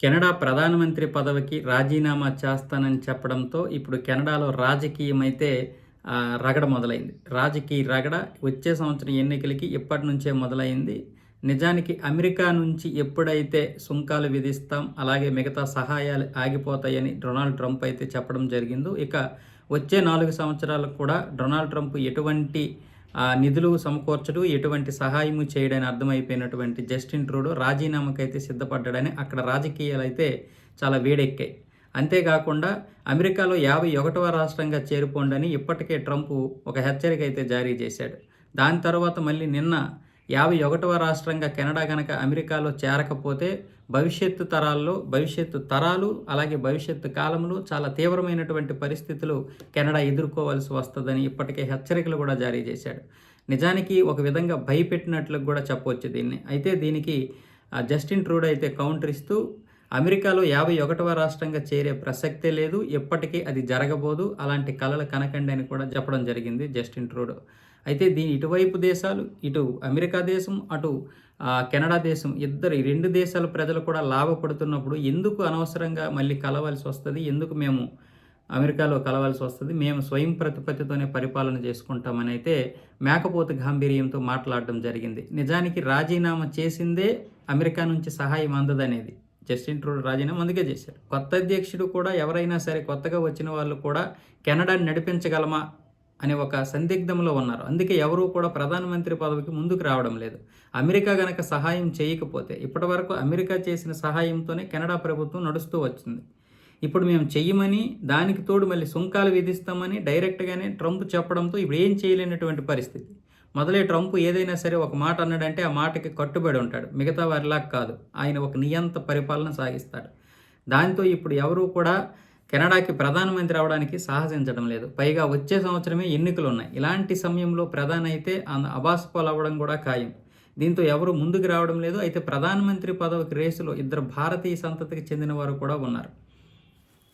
Canada ప్రధానమంత్రి పదవికి రాజీనామా చేస్తానని చెప్పడంతో ఇప్పుడు కెనడాలో రాజకీయం అయితే రగడ మొదలైంది. రాజకీయ రగడ వచ్చే సంవత్సరం ఎన్నికలకి ఇప్పటి నుంచే మొదలైంది. నిజానికి అమెరికా నుంచి ఎప్పుడైతే సుంకాలు విధిస్తాం అలాగే మిగతా సహాయాలు ఆగిపోతాయని డొనాల్డ్ ట్రంప్ అయితే చెప్పడం జరిగిందో. ఇక వచ్చే నాలుగు సంవత్సరాలకు కూడా డొనాల్డ్ ట్రంప్ ఎటువంటి నిధులు సమకూర్చడు ఎటువంటి సహాయము చేయడని అర్థమైపోయినటువంటి జస్టిన్ ట్రూడో రాజీనామాకైతే సిద్ధపడ్డాడని అక్కడ రాజకీయాలు అయితే చాలా వేడెక్కాయి. అంతేకాకుండా అమెరికాలో యాభై ఒకటవ రాష్ట్రంగా చేరుకోండని ఇప్పటికే ట్రంప్ ఒక హెచ్చరిక అయితే జారీ చేశాడు. దాని తర్వాత మళ్ళీ నిన్న యాభై ఒకటవ రాష్ట్రంగా కెనడా కనుక అమెరికాలో చేరకపోతే భవిష్యత్తు తరాల్లో భవిష్యత్తు తరాలు అలాగే భవిష్యత్తు కాలంలో చాలా తీవ్రమైనటువంటి పరిస్థితులు కెనడా ఎదుర్కోవాల్సి వస్తుందని ఇప్పటికే హెచ్చరికలు కూడా జారీ చేశాడు. నిజానికి ఒక విధంగా భయపెట్టినట్లు కూడా చెప్పవచ్చు దీన్ని. అయితే దీనికి జస్టిన్ ట్రూడ్ అయితే కౌంటర్ ఇస్తూ అమెరికాలో యాభై ఒకటవ రాష్ట్రంగా చేరే ప్రసక్తే లేదు ఎప్పటికీ అది జరగబోదు అలాంటి కలలు కనకండి అని కూడా చెప్పడం జరిగింది జస్టిన్ ట్రూడో. అయితే దీని ఇటువైపు దేశాలు ఇటు అమెరికా దేశం అటు కెనడా దేశం ఇద్దరు ఈ రెండు దేశాల ప్రజలు కూడా లాభపడుతున్నప్పుడు ఎందుకు అనవసరంగా మళ్ళీ కలవాల్సి వస్తుంది? ఎందుకు మేము అమెరికాలో కలవాల్సి వస్తుంది? మేము స్వయం ప్రతిపత్తితోనే పరిపాలన చేసుకుంటామని అయితే మేకపోతు గాంభీర్యంతో మాట్లాడడం జరిగింది. నిజానికి రాజీనామా చేసిందే అమెరికా నుంచి సహాయం అందదనేది. జస్టిన్ ట్రూడో రాజీనామా అందుకే చేశారు. కొత్త అధ్యక్షుడు కూడా ఎవరైనా సరే కొత్తగా వచ్చిన వాళ్ళు కూడా కెనడాని నడిపించగలమా? అనే ఒక సందిగ్ధంలో ఉన్నారు. అందుకే ఎవరూ కూడా ప్రధానమంత్రి పదవికి ముందుకు రావడం లేదు. అమెరికా గనక సహాయం చేయకపోతే ఇప్పటివరకు అమెరికా చేసిన సహాయంతోనే కెనడా ప్రభుత్వం నడుస్తూ వచ్చింది. ఇప్పుడు మేము చెయ్యమని దానికి తోడు మళ్ళీ సుంకాలు విధిస్తామని డైరెక్ట్గానే ట్రంప్ చెప్పడంతో ఇప్పుడు ఏం చేయలేనటువంటి పరిస్థితి. మొదలే ట్రంప్ ఏదైనా సరే ఒక మాట అన్నాడంటే ఆ మాటకి కట్టుబడి ఉంటాడు. మిగతా వారిలా కాదు. ఆయన ఒక నియంత పరిపాలన సాగిస్తాడు. దాంతో ఇప్పుడు ఎవరూ కూడా కెనడాకి ప్రధానమంత్రి అవడానికి సాహసించడం లేదు. పైగా వచ్చే సంవత్సరమే ఎన్నికలు ఉన్నాయి. ఇలాంటి సమయంలో ప్రధాని అయితే అబాస్పాల్ అవ్వడం కూడా ఖాయం. దీంతో ఎవరు ముందుకు రావడం లేదు. అయితే ప్రధానమంత్రి పదవికి రేసులో ఇద్దరు భారతీయ సంతతికి చెందిన వారు కూడా ఉన్నారు.